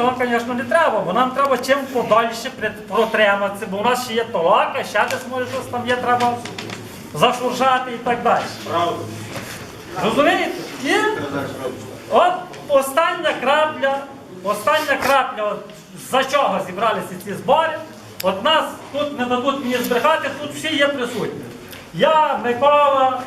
Цього, звісно, не треба, бо нам треба чим подальше протриматися, бо у нас ще є толака, ще десь може щось там є, треба зашуршати і так далі. Правда. Розумієте? І от остання крапля, остання крапля, от за чого зібралися ці збори. От нас тут не дадуть мені збрехати, тут всі є присутні. Я, Микола,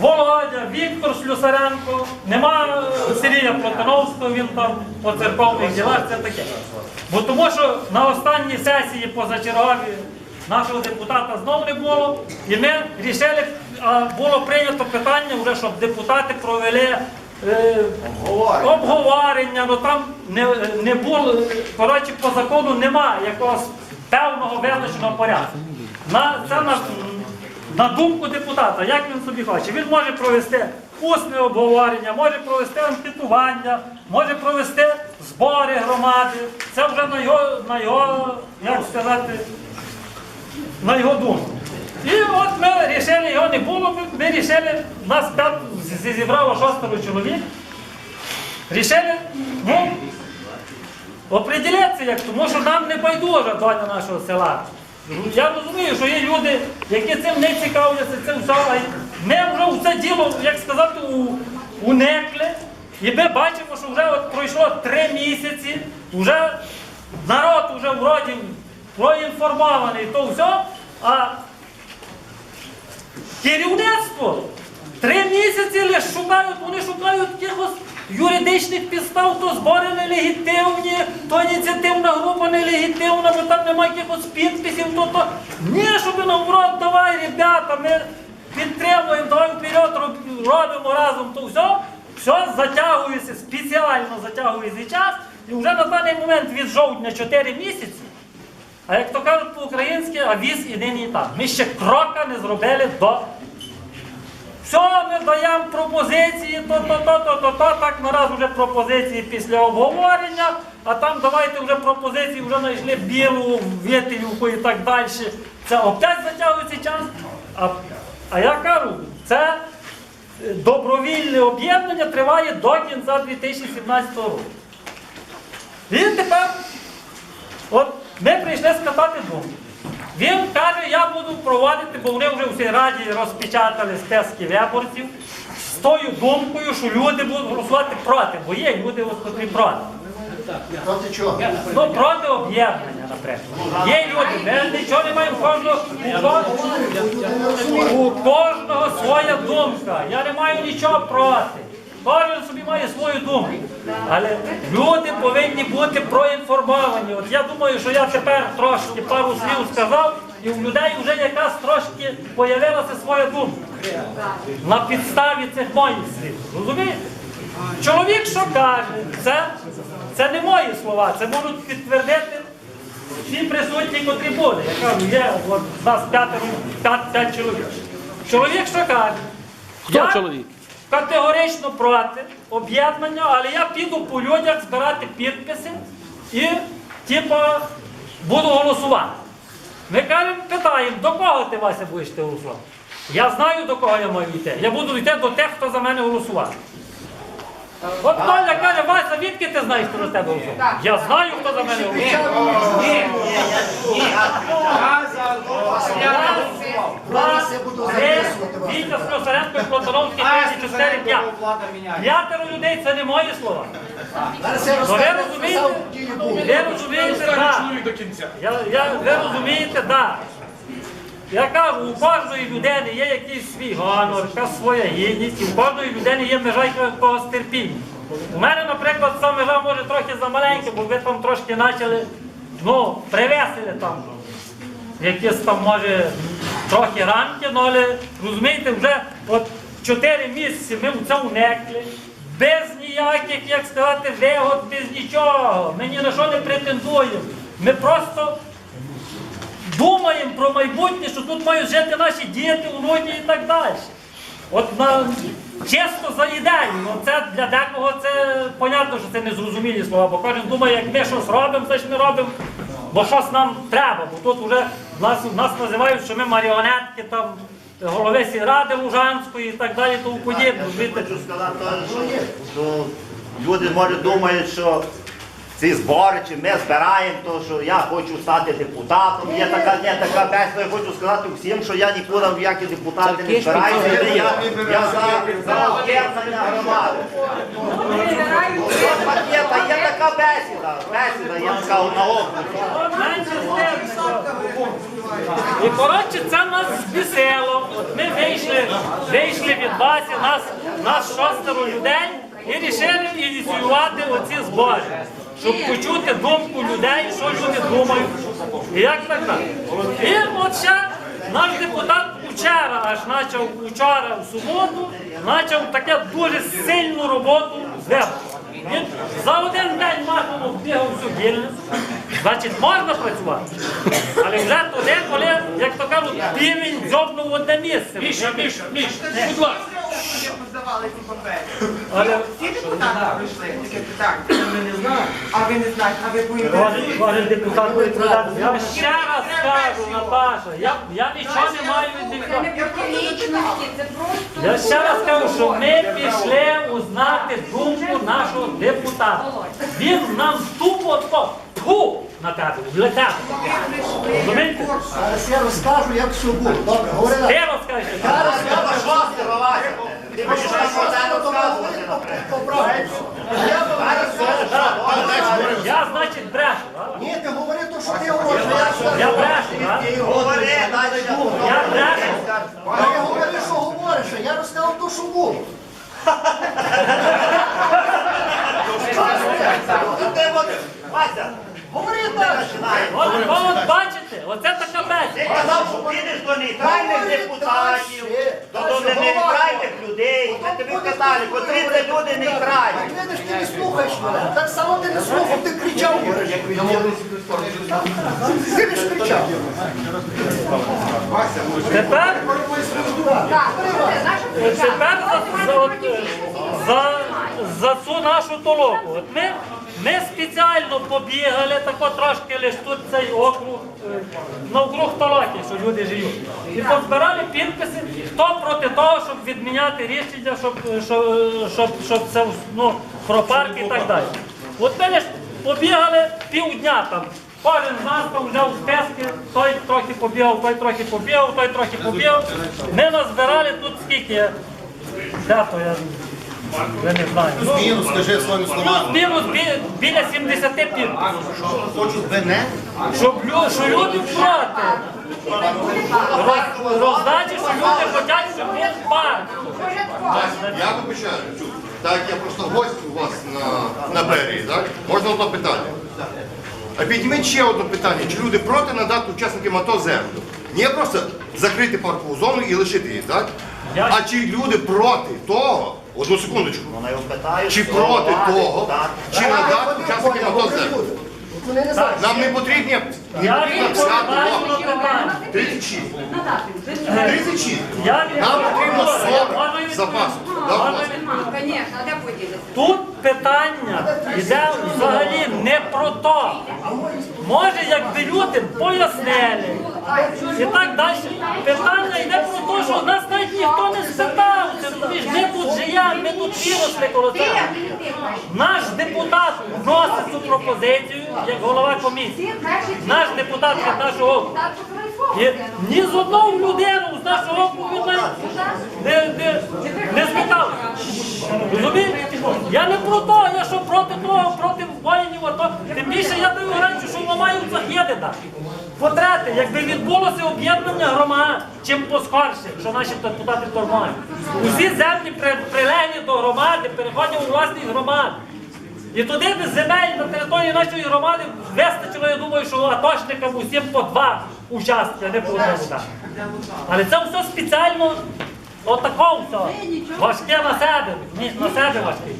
Володя, Віктор Слюсаренко, нема е, Сергія Платоновського, він там по церковних ділах, це таке. Бо тому що на останній сесії позачергові нашого депутата знов не було, і ми рішили, а було прийнято питання, вже, щоб депутати провели е, обговорення, ну там не, не було, коротше, по закону немає якогось певного визначеного порядку. На, це на, на думку депутата, як він собі хоче. Він може провести усне обговорення, може провести анкетування, може провести збори громади. Це вже на його, на його як сказати, на його думку. І от ми вирішили, його не було, ми- вирішили, нас п'ят, зі- зібрало шостеро чоловік. Рішили, ну, оприділятися як, тому що нам не байдужа доля нашого села. Я розумію, що є люди, які цим не цікавляться, цим все. а Ми вже в це діло, як сказати, у, уникли. І ми бачимо, що вже от пройшло три місяці, вже народ вже вроді проінформований, то все, а керівництво три місяці лише шукають, вони шукають якихось юридичних підстав, то збори нелегітимні, то ініціативна група нелегітимна, бо там немає якихось підписів, то то. Ні, щоб наоборот, давай, ребята, ми підтримуємо, давай вперед робимо разом то все. Все затягується, спеціально затягується час, і вже на даний момент від жовтня 4 місяці. А як то кажуть по-українськи, а віз і нині і там. Ми ще крока не зробили до. Все, ми даємо пропозиції, то, то, то, то, то, то, так нараз вже пропозиції після обговорення, а там давайте вже пропозиції, вже знайшли білу, вітелівку і так далі. Це опять затягується час. А, а я кажу, це е, добровільне об'єднання триває до кінця 2017 року. І тепер От ми прийшли скатати думку. Він каже, я буду проводити, бо вони вже всі раді розпечатали списки виборців з тою думкою, що люди будуть голосувати проти, бо є люди, от, котрі проти. Проти чого? Ну, проти об'єднання, наприклад. Є люди, ми нічого не маємо. У кожного, у кожного своя думка. Я не маю нічого проти. Кожен собі має свою думку. Але люди повинні бути проінформовані. От я думаю, що я тепер трошки пару слів сказав, і у людей вже якась трошки появилася своя думка. На підставі цих моїх слів. Розумієте? Чоловік, що каже, це, це не мої слова, це можуть підтвердити всі присутні, котрі були. Я кажу, є от, у нас п'ять, п'ять чоловік. Чоловік, що каже? Хто я чоловік? Категорично проти об'єднання, але я піду по людях збирати підписи і, типу, буду голосувати. Ми кажемо, питаємо, до кого ти Вася будеш голосувати? Я знаю, до кого я маю йти. Я буду йти до тих, хто за мене голосував. От Толя каже, Вася, відки ти знаєш, хто за тебе голосував? Я знаю, хто за мене. Зараз я буду. Вітя Слюсаренко і Платоновський 34 5. П'ятеро людей це не мої слова. Ну ви розумієте? Ви розумієте, так. Я, я, ви розумієте, так. Я кажу, у кожної людини є якийсь свій гонор, якась своя гідність, і у кожної людини є межа якогось терпіння. У мене, наприклад, ця межа може трохи замаленька, бо ви там трошки почали, ну, привесили там. Якісь там, може, трохи рамки, ну, але розумієте, вже от 4 місяці ми в це уникли, без ніяких, як сказати, вигод, без нічого. Ми ні на що не претендуємо. Ми просто думаємо про майбутнє, що тут мають жити наші діти, внуки і так далі. От на чисто за ідею, ну це для декого це понятно, що це незрозумілі слова, бо кожен думає, як ми щось робимо, значить ми робимо, бо щось нам треба. Бо тут вже нас, нас називають, що ми маріонетки там. Голови сільради Лужанської і так далі, тому подібне. Я хочу сказати, що люди може думають, що ці збори, чи ми збираємо, то що я хочу стати депутатом. Є така, є така бесіда, я хочу сказати всім, що я нікуди в які депутати не збираюся. Я, я за, за об'єднання громади. Пакета, є така бесіда, бесіда, є така на І коротше, це нас збісило. Ми вийшли, вийшли від Васі, нас, нас шостеро людей і вирішили ініціювати оці збори, щоб почути думку людей, що люди думають. І як так далі. І от ще наш депутат вчора, аж почав вчора в суботу, почав таке дуже сильну роботу з. Він за один день максимум бігав всю дільницю. Значить, можна працювати. Але вже туди, коли, як то кажуть, півень дзьобнув одне місце. Міша, Міша, Міша, будь ласка. Здавали ці папери. Але Всі депутати пройшли таке питання. А ви не знаєте, а ви боїтеся? кожен, депутат буде відповідати. Я ще раз кажу, Наташа, я, я нічого не маю від Це не це просто... Я ще раз кажу, що ми пішли узнати думку нашого депутата. Він нам тупо то тьфу на тебе, в. Розумієте? Зараз я розкажу, як все було. Добре, говори Ти розкажеш. Зараз я. Ти нам про це розказувати, наприклад? Я значить, брешу. а? Ні, ти говори то, що ти говориш. Я брешу, а? Говори, далі я Я брешу. Та я говорю, що говориш, а я розказав то, що було. Вася, Говори далі. От, от бачите, оце така ти казав, що підеш до нейтральних депутатів, до, до нейтральних людей. Ми тобі казали, котрі це люди нейтральні. Так видиш, ти не слухаєш мене. Так само ти не слухав, ти кричав. Ти ж кричав. Тепер, Так, тепер за, за цю нашу толоку. От ми, ми спеціально побігали, тако трошки лиш тут цей округ, е, навкруг толоки, що люди живуть. І позбирали підписи, хто проти того, щоб відміняти рішення, щоб, щоб, щоб, щоб це ну, про парк і так далі. От ми лиш побігали півдня там. Кожен з нас там взяв списки, той трохи побігав, той трохи побігав, той трохи побігав. Ми назбирали тут скільки? Де то я, я не знаю. Ну, Мінус, скажи своїми словами. Плюс-мінус біля 70 підписів. Хочуть мене? Щоб лю- що люди. Роз- Роздачі, що люди хочуть, щоб був парк. Я вибачаю. Так, я просто гость у вас на, на березі, так? Можна одне питання? А підніміть ще одне питання. Чи люди проти надати учасникам АТО землю? Не просто закрити паркову зону і лишити її, так? А чи люди проти того, одну секундочку, Вона його питає, чи що проти влади, того, так. чи надати учасникам АТо землю? Вони не знають. Нам не потрібні, не Я потрібно писати відповідаю питання. 36. надати. 36. Я Нам потрібно Я 40 запасу. відповідати. Да, будь ласка. Звісно, а де поділися? Тут питання йде взагалі не про то. Може, якби люди пояснили і так далі. Питання йде про те, що нас навіть ніхто не спитав. Ми тут живемо, ми тут виросли коло цього. Наш депутат вносить цю пропозицію як голова комісії. Наш депутат від нашого. І ні з одного людину з нашого округу не, не, не спитав. Розумієте? Я не про то, я що проти того, проти воїнів, АТО. Тим більше я даю гарантію, що воно має західи дати. По-третє, якби відбулося об'єднання громад, чим поскорше, що наші депутати тормають. Усі землі при- прилеглі до громади переходять у власність громад. І туди де земель на території нашої громади вистачило, я думаю, що атошникам усім по два участки, а не по одному. Але це все спеціально отако все. Важке на себе. Ні, на себе важке.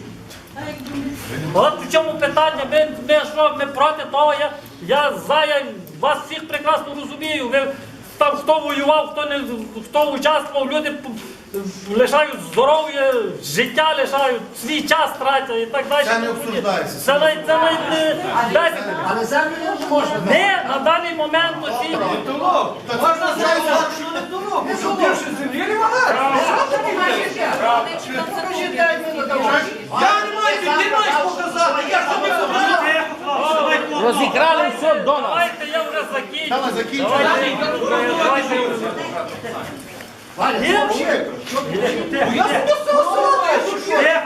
От в чому питання, ми, ми що, ми проти того, я, я за, я вас всіх прекрасно розумію. Ви там хто воював, хто не хто участвував, люди лишають здоров'я, життя лишають, свій час тратять і так далі. Це не обсуждається. Це навіть це навіть не десь Але землю не можна. не на даний момент оці. Я не маю, ти маєш показати, я ж тобі показав. давайте, давайте я вже закінчу. Давай, закінчуй. Валя, Ні. мовчи. Тихо, Я буду все слухати, що? Я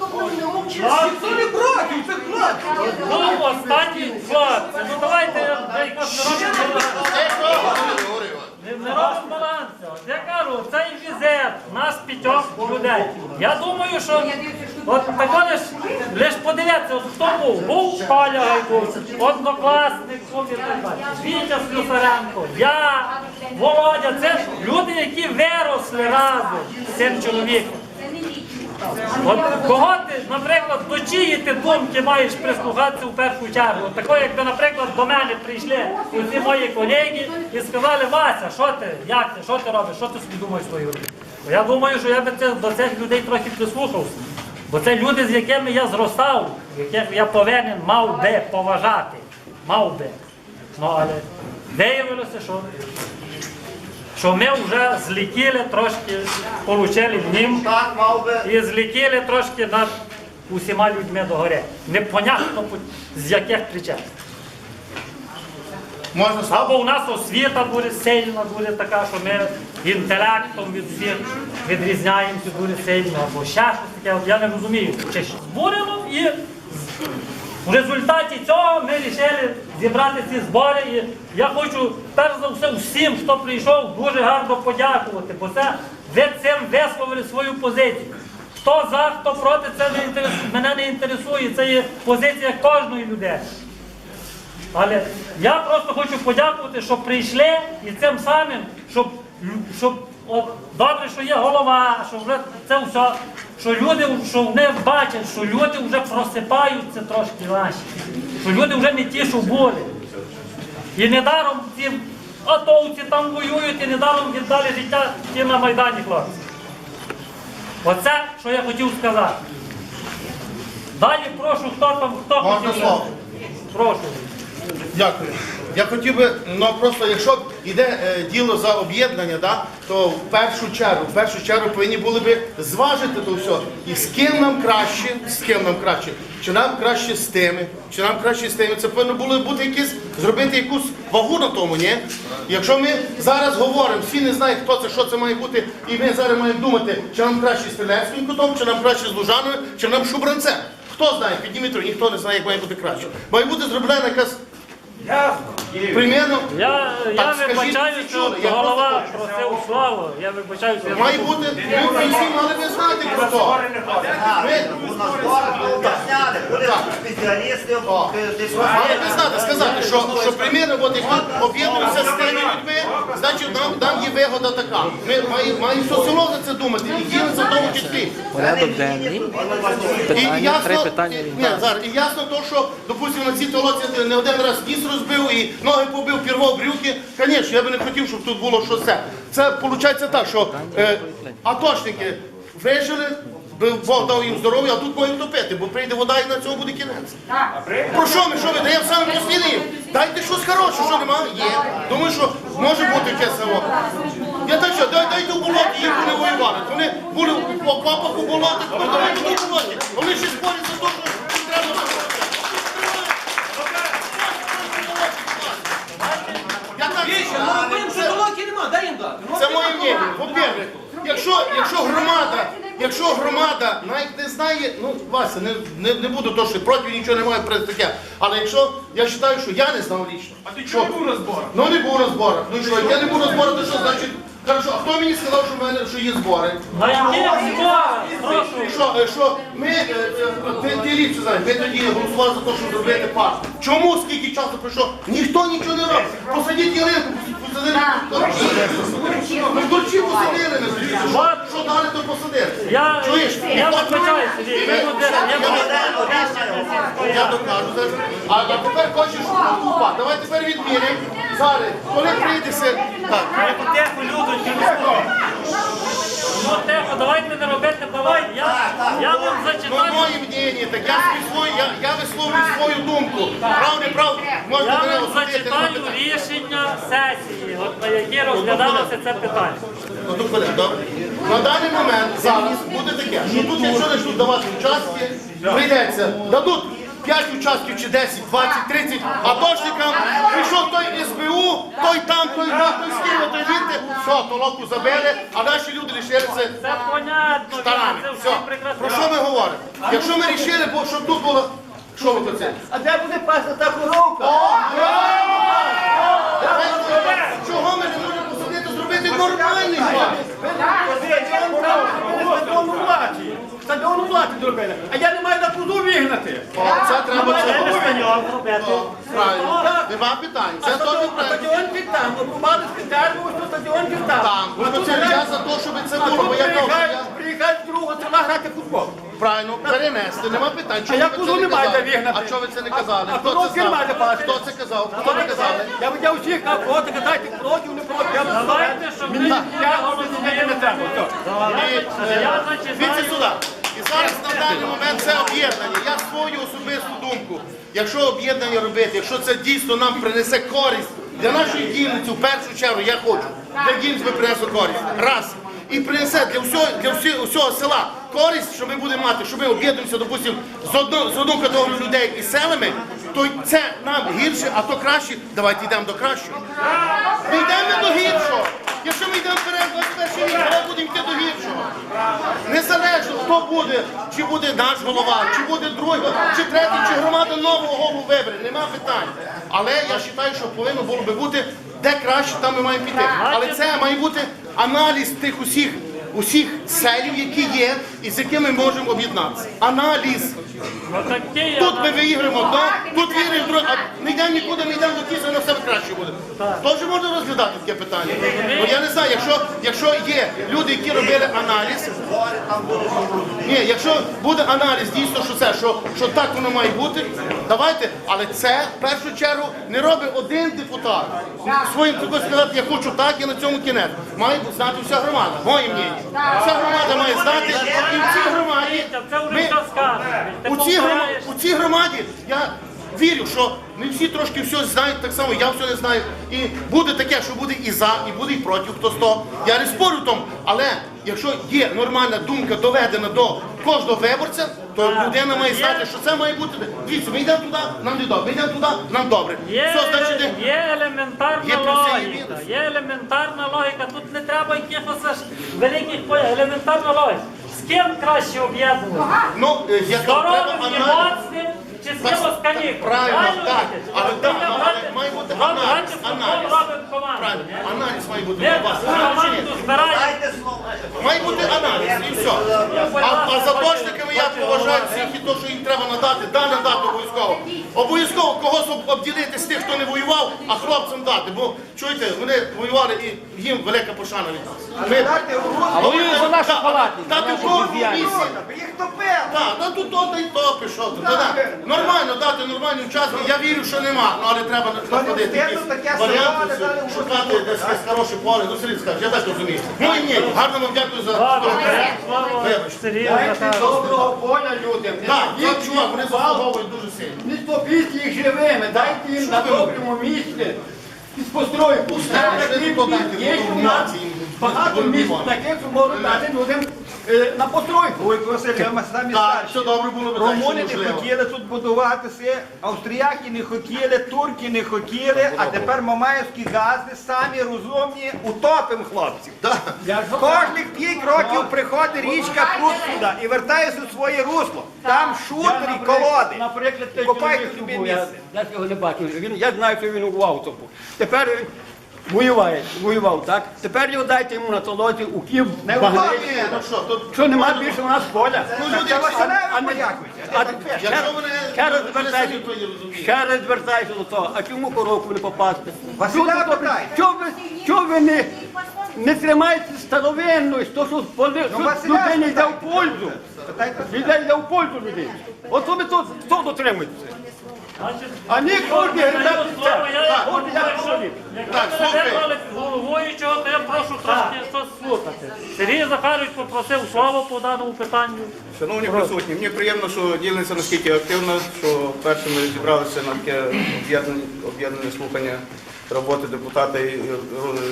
це був не мовчи. Ніхто не проти, це проти. був останній вклад. Ну давайте якось не робимо. Не, не робимо балансу. От Я кажу, цей візит, нас п'ятьох людей. Я думаю, що от тако лиш, лиш подивіться, от хто був? Був Коля Гайков, однокласник. Вітя Слюсаренко, я, Володя, це люди, які виросли разом з цим чоловіком. От кого ти, наприклад, до чиї ти думки маєш прислухатися в першу чергу? От такої, якби, наприклад, до мене прийшли ці мої колеги і сказали, Вася, що ти, як ти, що ти робиш, що ти собі думаєш своєю робити? Я думаю, що я би це, до цих людей трохи прислухався. Бо це люди, з якими я зростав, яких я повинен мав би поважати. Мав би. Ну, але виявилося, що що ми вже злетіли трошки, получили ним і злетіли трошки над усіма людьми до гори. Непонятно з яких причин. Можна Або у нас освіта дуже сильна, дуже така, що ми інтелектом від всіх відрізняємося дуже сильно, або ще щось таке, я не розумію. Чи що збурило і в результаті цього ми вирішили зібрати ці збори. І я хочу перш за все всім, хто прийшов, дуже гарно подякувати, бо це ви цим висловили свою позицію. Хто за, хто проти, це не інтересує, мене не інтересує, це є позиція кожної людини. Але я просто хочу подякувати, що прийшли і цим самим, щоб, щоб от, добре, що є голова, що вже це все, що люди, що вони бачать, що люди вже просипаються трошки наші, що люди вже не ті, що були. І недаром ці атовці там воюють, і недаром віддали життя ті на Майдані хлопці. Оце, що я хотів сказати. Далі прошу, хто там, хто Можна хотів. слово? Прошу. Дякую. Я хотів би, ну просто якщо йде е, діло за об'єднання, да, то в першу чергу, в першу чергу повинні були би зважити то все. І з ким нам краще, з ким нам краще, чи нам краще з тими, чи нам краще з тими. Це повинно було бути якісь, зробити якусь вагу на тому, ні? Якщо ми зараз говоримо, всі не знають, хто це, що це має бути, і ми зараз маємо думати, чи нам краще з Стрілецьким кутом, чи нам краще з Лужаною, чи нам Шубранцем. Хто знає, підніміть ніхто не знає, як має бути краще. Має бути зроблена якась Примірно Я, я Так, скажіть, вибачаю, що чули? Я голова просто просив слово. Я вибачаю, що я має бути, ви всі мали би знати про то. Ви У нас зборах ми були спеціалісти, десь мали би знати, сказати, що, що примірно, от як ми об'єднуємося з тими людьми, значить нам, нам є вигода така. Ми маємо, маємо соціологи це думати, і ділиться в тому числі. Порядок денний. І Питання, три ясно, питання ні, зараз, і ясно то, що, допустимо, на цій толоці не один раз ніс розбив і ноги побив, пірвав брюки. Звісно, я би не хотів, щоб тут було що це. Виходить так, що е, атошники вижили, Бог дав їм здоров'я, а тут мають топити, бо прийде вода і на цьому буде кінець. Про що ми, що ви даємо саме постійним? Дайте щось хороше, що немає? Є. Думаю, що може бути таке село. Я так що, дай, дайте у болоті, їх вони воювали. Вони були в окопах у болотах, ну давайте у болоті. Вони ще спорять за те, що треба. Я так це моє мнення. По-перше, якщо, якщо громада, якщо громада навіть не знає, ну Вася, не, не, не буду то, що проти нічого немає проти таке. Але якщо я вважаю, що я не знав лічно. А ти чого не був розборах? Ну не був на. Ну що, я не був на то що значить? Хорошо, а хто мені сказав, що в мене що є збори? А яких зборах? Прошу. Що, е, що ми, е, е, ти, ти ліпше знаєш, ми тоді голосували за те, щоб зробити парк. Чому скільки часу пройшло? Ніхто нічого не робить. Посадіть ялинку, посадили дурчі. Ну дурчі посадили, звідси. Що, далі, то посадити. Я, Чуєш? я вибачаюся, Я докажу. А, тепер хочеш купа. Давай тепер відміряємо. Зараз, коли прийдеться. Так. Тихо, слухай. Ну тихо, давайте не робити давай. Я, я вам Ну, зачитаю. моє мнення, так я свою, я, я висловлюю свою думку. Прав, не прав, можна Я мене вам осудити. зачитаю рішення сесії, от на якій розглядалося це питання. Ну, то добре. На даний момент зараз буде таке, що тут, якщо почнуть давати участки, прийдеться, дадуть 5 участків чи 10, 20, 30, а дошникам прийшов той СБУ, той там, той там, той Києва, той звідти, все, толоку забили, а наші люди лишилися Це понятно, старами. це Все. прекрасно. Про що ми говоримо? Якщо ми рішили, бо щоб тут було, що ви це? А де буде пасти та коровка? Чого ми не можемо посадити, зробити нормальний план? Стадіону платі. Стадіону платі зробили. А я не маю на куду вигнати. Це треба це Стадіон. Правильно. Нема питань. Це теж а правильно. стадіон під там. Обрубали з ось що стадіон під там. Там. Ну, це я за те, щоб це було, бо я приїхають, приїхають з другого села грати в футбол. Правильно, перенести, нема питань. Чому я ви це не маю казали? вигнати. А чого ви це не казали? А Хто це не бачить? Хто це казав? Хто не казали? Я я всіх кажу, от казайте проти, не проти. Я Давайте, щоб Мені ми не треба. все. І, е, Дивіться сюди. І зараз на даний момент це об'єднання. Я свою особисту думку. Якщо об'єднання робити, якщо це дійсно нам принесе користь для нашої дільниці, в першу чергу я хочу. Для дільниць ми принесу користь. Раз. І принесе для всього, для всього, всього села користь, що ми будемо мати, що ми об'єднуємося, допустимо, з одну, з одну категорію людей і селами, то це нам гірше, а то краще. Давайте йдемо до кращого. Йдемо до гіршого. Якщо ми йдемо вперед 21 рік, давай будемо йти до гіршого. Незалежно, хто буде, чи буде наш голова, чи буде другий, чи третій, чи громада нового голову вибере, нема питань. Але я вважаю, що повинно було би бути де краще, там ми маємо піти. Але це має бути аналіз тих усіх. Усіх селів, які є, і з якими ми можемо об'єднатися. Аналіз. Тут ми виіграємо одно, тут виграємо друге, а не йдемо нікуди, ми йдемо до кінця, на все краще буде. Тож можна розглядати таке питання. Ну я не знаю, якщо, якщо є люди, які робили аналіз, ні, якщо буде аналіз дійсно, що це, що, що так воно має бути, давайте, але це в першу чергу не робить один депутат. Своїм такою сказати, я хочу так, і на цьому кінець. Має знати вся громада, моє мнення. Вся громада має знати, і в цій громаді. Ми- у цій громаді я вірю, що не всі трошки все знають так само, я все не знаю. І буде таке, що буде і за, і буде і проти, хто сто. Я не спорю в тому, але якщо є нормальна думка доведена до кожного виборця, то людина має знати, що це має бути. Дивіться, ми йдемо туди, нам не добре, ми йдемо туди, нам добре. Є, Все, значить, є елементарна є логіка. Є елементарна логіка. Тут не треба якихось аж великих появ. Елементарна логіка. З ким краще об'єднувати? ну, е, я Здоровим і аналіз. Моцним чи з кимось? Правильно, так. Але так, але має бути аналіз, аналіз. Правильно, аналіз має бути у вас. команду слово. Має бути аналіз і все. А, а за я поважаю всіх і то, що їм треба надати, да надати обов'язково. Обов'язково когось об- обділити з тих, хто не воював, а хлопцям дати. Бо чуєте, вони воювали і їм велика пошана від нас. Ми, а воюють за нашу палату. Дати в кожному місці. Їх топив. Так, ну тут то й то пішов. Ну, да. Нормально дати нормальні участки. Я вірю, що нема, ну але треба знаходити якісь варіанти, шукати десь якесь хороше поле. Ну, Сергій скаже, я так розумію. Ну і ні, гарно вам дякую за Дайте доброго поля людям. Так, так, чувак, вони заслуговують дуже сильно. Не стопіть їх живими, дайте їм на доброму місці. І постройку. Пускай, Такі ви тут дайте, є у нас багато місць таких, що можуть дати людям е, на постройку. Ой, Василь, ми самі Так, старші. добре було б так, що Румуни не можливо. хотіли тут будуватися, австріяки не хотіли, турки не хотіли, а тепер мамаївські гази самі розумні, утопимо хлопців. Кожних 5 років приходить річка тут сюди і вертається у своє русло. Там шутері, колоди. Наприклад, той Копайте чоловік, собі був, я, місце. я його не бачив. Він, я знаю, що він у Вавцу. Тепер воюває, воював, так? Тепер його дайте йому на толоті у Київ. Не Багнець. ну що, тут... Що нема більше у нас поля? Ну, люди, а не- А Якщо ще- вони ще раз звертаюся, ще раз звертаюся до того, а чому коровку не попасти? Василя. Чого ви, чого ви не, не тримаєте старовинної, то що, поли- що Василя людині йде в пользу? Людей йде в пользу людей. От ви тут хто дотримується? А ні, кожні головуючого, то я прошу трошки щось слухати. Сергій Захарович попросив слово по даному питанню. Шановні присутні, мені приємно, що дільниця наскільки активна, що першими зібралися на таке об'єднане, слухання роботи депутата і,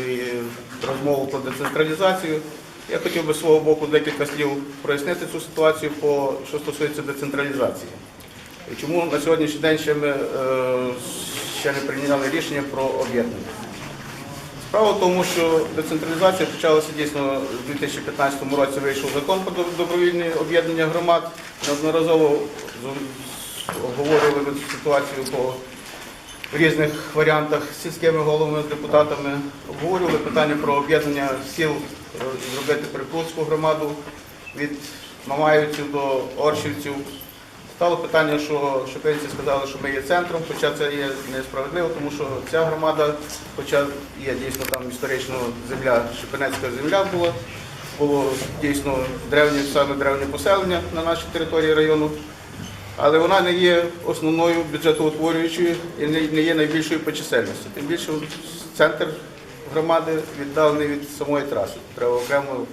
і розмову про децентралізацію. Я хотів би з свого боку декілька слів прояснити цю ситуацію, по, що стосується децентралізації. Чому на сьогоднішній день ще ми е, ще не прийняли рішення про об'єднання? Справа в тому, що децентралізація почалася дійсно у 2015 році. Вийшов закон про доб- добровільне об'єднання громад. Неодноразово обговорювали ситуацію по різних варіантах з сільськими головами, депутатами. Обговорювали питання про об'єднання сіл, е, зробити Припутську громаду від Мамаївців до Оршівців. Стало питання, що шопинці сказали, що ми є центром, хоча це є несправедливо, тому що ця громада, хоча є дійсно там історично земля, Шепенецька земля була, було дійсно древнє, саме древнє поселення на нашій території району, але вона не є основною бюджетоутворюючою і не є найбільшою по чисельності. Тим більше центр громади віддалений від самої траси, треба окремо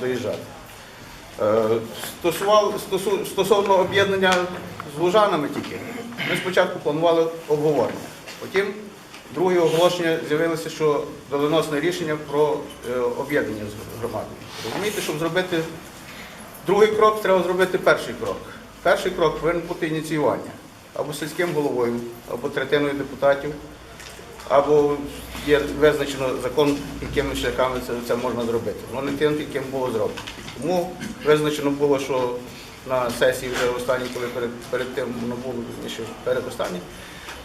доїжджати. Е, стосував- стосу- Стосовно об'єднання з лужанами тільки, ми спочатку планували обговорення. Потім друге оголошення з'явилося, що доленосне рішення про е, об'єднання з громадою. Розумієте, щоб зробити другий крок, треба зробити перший крок. Перший крок повинен бути ініціювання або сільським головою, або третиною депутатів, або є визначено закон, якими шляхами це, це можна зробити. Воно тим, яким було зроблено. Тому визначено було, що на сесії вже останній, коли перед, перед тим воно було ще перед останнім,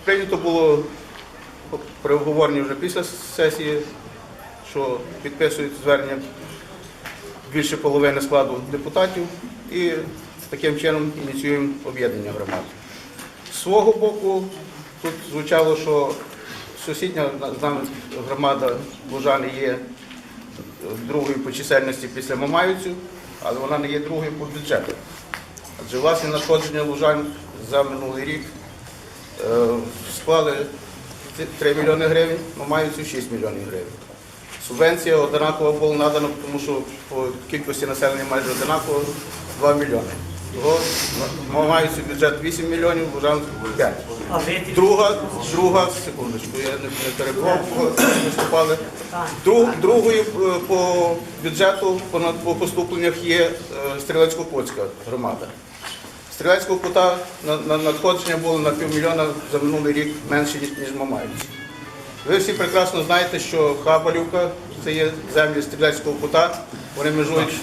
прийнято було при обговоренні вже після сесії, що підписують звернення більше половини складу депутатів і таким чином ініціюємо об'єднання громад. З свого боку, тут звучало, що сусідня з нами громада Лужани є другою по чисельності після Мамаївців, але вона не є другою по бюджету. Адже власне надходження Лужан за минулий рік е, склали 3 мільйони гривень, Мамаївців 6 мільйонів гривень. Субвенція однакова була надана, тому що по кількості населення майже однаково 2 мільйони. Мамаївці бюджет 8 мільйонів, Лужан 5. А ви Друга, друга, секундочку, я не, перебував, виступали. Друг, другою е, по бюджету по, поступленнях є е, Стрілецько-Поцька громада. Стрілецького кута на, на надходження було на півмільйона за минулий рік менше, ніж, ніж Мамаївці. Ви всі прекрасно знаєте, що Хабалівка це є землі стрілецького кута, вони межують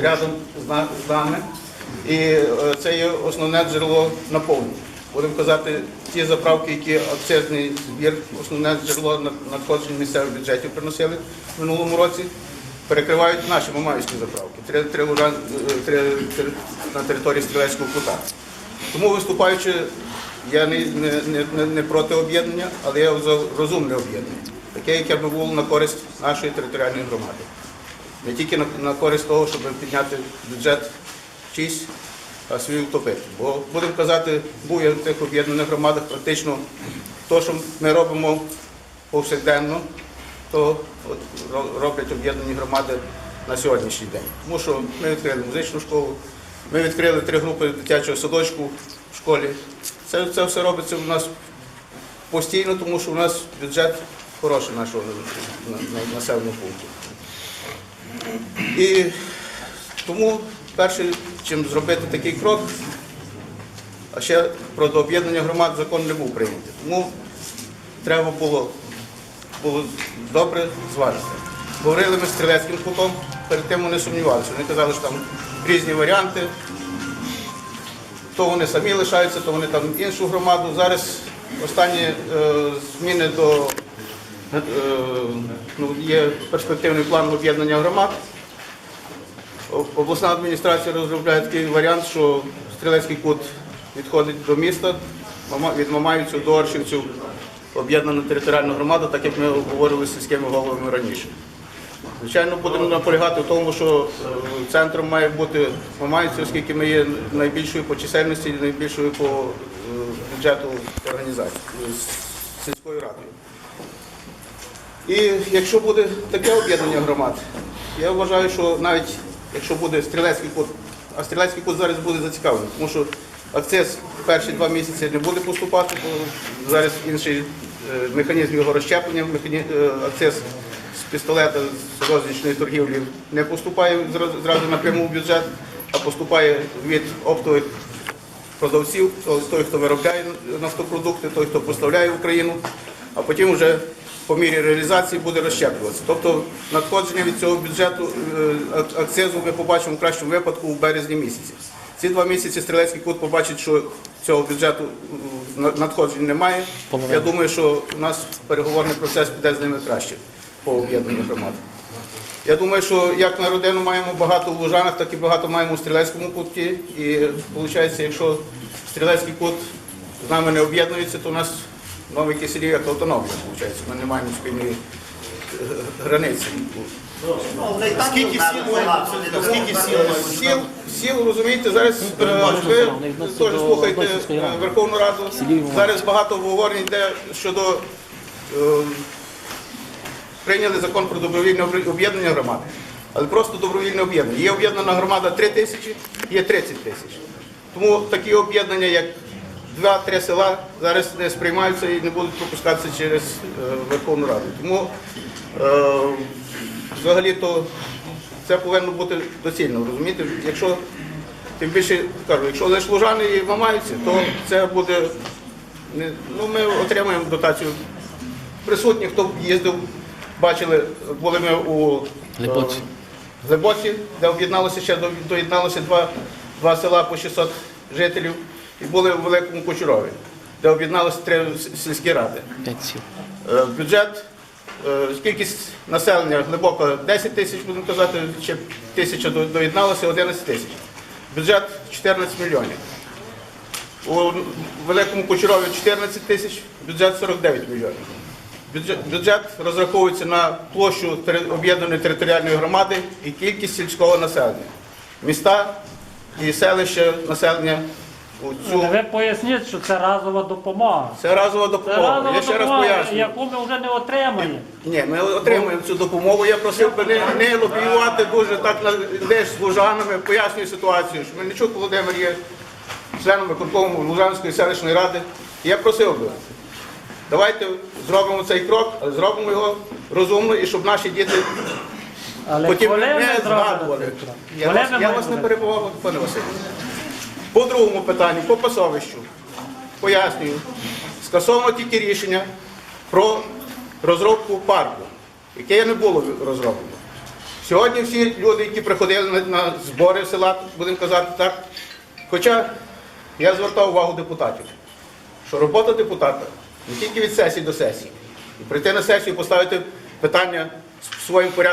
рядом з нами. І е, це є основне джерело наповнення. Будемо казати, ті заправки, які акцизний збір, основне джерело на- надходжень місцевих бюджетів приносили в минулому році, перекривають наші мамаївські заправки. Три, три, е, три, три на території стрілецького кута. Тому виступаючи, я не, не, не, не- проти об'єднання, але я за розумне об'єднання, таке, яке б було на користь нашої територіальної громади. Не тільки на, на користь того, щоб підняти бюджет чийсь, а свій втопити. Бо будемо казати, був я в тих об'єднаних громадах, практично те, що ми робимо повсякденно, то от роблять об'єднані громади на сьогоднішній день. Тому що ми відкрили музичну школу, ми відкрили три групи дитячого садочку в школі. Це, це все робиться у нас постійно, тому що у нас бюджет хороший нашого на- на- населеного пункту. І тому перше, чим зробити такий крок, а ще про об'єднання громад закон не був прийнятий. Тому треба було, було добре зважити. Говорили ми з стрілецьким кутом, перед тим вони сумнівалися. Вони казали, що там різні варіанти. То вони самі лишаються, то вони там іншу громаду. Зараз останні е, зміни до е, ну, є перспективний план об'єднання громад. Обласна адміністрація розробляє такий варіант, що стрілецький кут відходить до міста, від Мамаївців до Оршівців об'єднана територіальна громада, так як ми говорили з сільськими головами раніше. Звичайно, будемо наполягати в тому, що е, центром має бути Мамаївці, оскільки ми є найбільшою по чисельності і найбільшою по е, бюджету організації е, сільською радою. І якщо буде таке об'єднання громад, я вважаю, що навіть якщо буде стрілецький код, а стрілецький код зараз буде зацікавлений, тому що акциз перші два місяці не буде поступати, бо зараз інший е, механізм його розщеплення, е, акциз з пістолета з рознічної торгівлі не поступає зразу напряму в бюджет, а поступає від оптових продавців, той, хто виробляє нафтопродукти, той, хто поставляє в Україну, а потім вже по мірі реалізації буде розщеплюватися. Тобто надходження від цього бюджету е, акцизу ми побачимо в кращому випадку у березні місяці. Ці два місяці стрілецький кут побачить, що цього бюджету надходжень немає. Я думаю, що у нас переговорний процес піде з ними краще по об'єднанню громад. Я думаю, що як на родину маємо багато в Лужанах, так і багато маємо у стрілецькому куті. І виходить, якщо стрілецький кут з нами не об'єднується, то у нас новий киселів як автономія, виходить. Ми не маємо спільної е, границі. Ну, Скільки сіл Скільки сіл Сіл, сіл, розумієте, зараз е, ви теж слухаєте Верховну Раду. Зараз багато обговорень йде щодо е, прийняли закон про добровільне об'єднання громад. Але просто добровільне об'єднання. Є об'єднана громада 3 тисячі, є 30 тисяч. Тому такі об'єднання, як два-три села, зараз не сприймаються і не будуть пропускатися через е, Верховну Раду. Тому е, взагалі-то це повинно бути доцільно, розумієте? Якщо тим більше кажу, якщо лише лужани і мамаються, то це буде ну ми отримаємо дотацію. Присутні, хто їздив, бачили, були ми у Глибоці, Глибоці де об'єдналося ще доєдналося два, два села по 600 жителів, і були у Великому Кучурові, де об'єдналося три сільські ради. Е, Бюджет, е, кількість населення глибоко 10 тисяч, будемо казати, ще тисяча доєдналося, 11 тисяч. Бюджет 14 мільйонів. У Великому Кучерові 14 тисяч, бюджет 49 мільйонів. Бюджет, бюджет розраховується на площу об'єднаної територіальної громади і кількість сільського населення. Міста і селища населення у цю. Ви поясніть, що це разова допомога. Це разова Це допомога. разова Я ще раз допомога, пояснюю. яку ми вже не отримаємо. Ні, ми отримуємо цю допомогу. Я просив би не, не лобіювати дуже так на лише з лужанами. Пояснюю ситуацію. Що Мельничук Володимир є членом виконкому Лужанської селищної ради. Я просив би, давайте зробимо цей крок, але зробимо його розумно і щоб наші діти Але потім не згадували. Я вас, я вас не перебував, пане Василю. По другому питанню, по пасовищу, пояснюю, скасовано тільки рішення про розробку парку, яке не було розроблено. Сьогодні всі люди, які приходили на, збори села, будемо казати так, хоча я звертав увагу депутатів, що робота депутата не тільки від сесії до сесії, і прийти на сесію, поставити питання своїм порядком.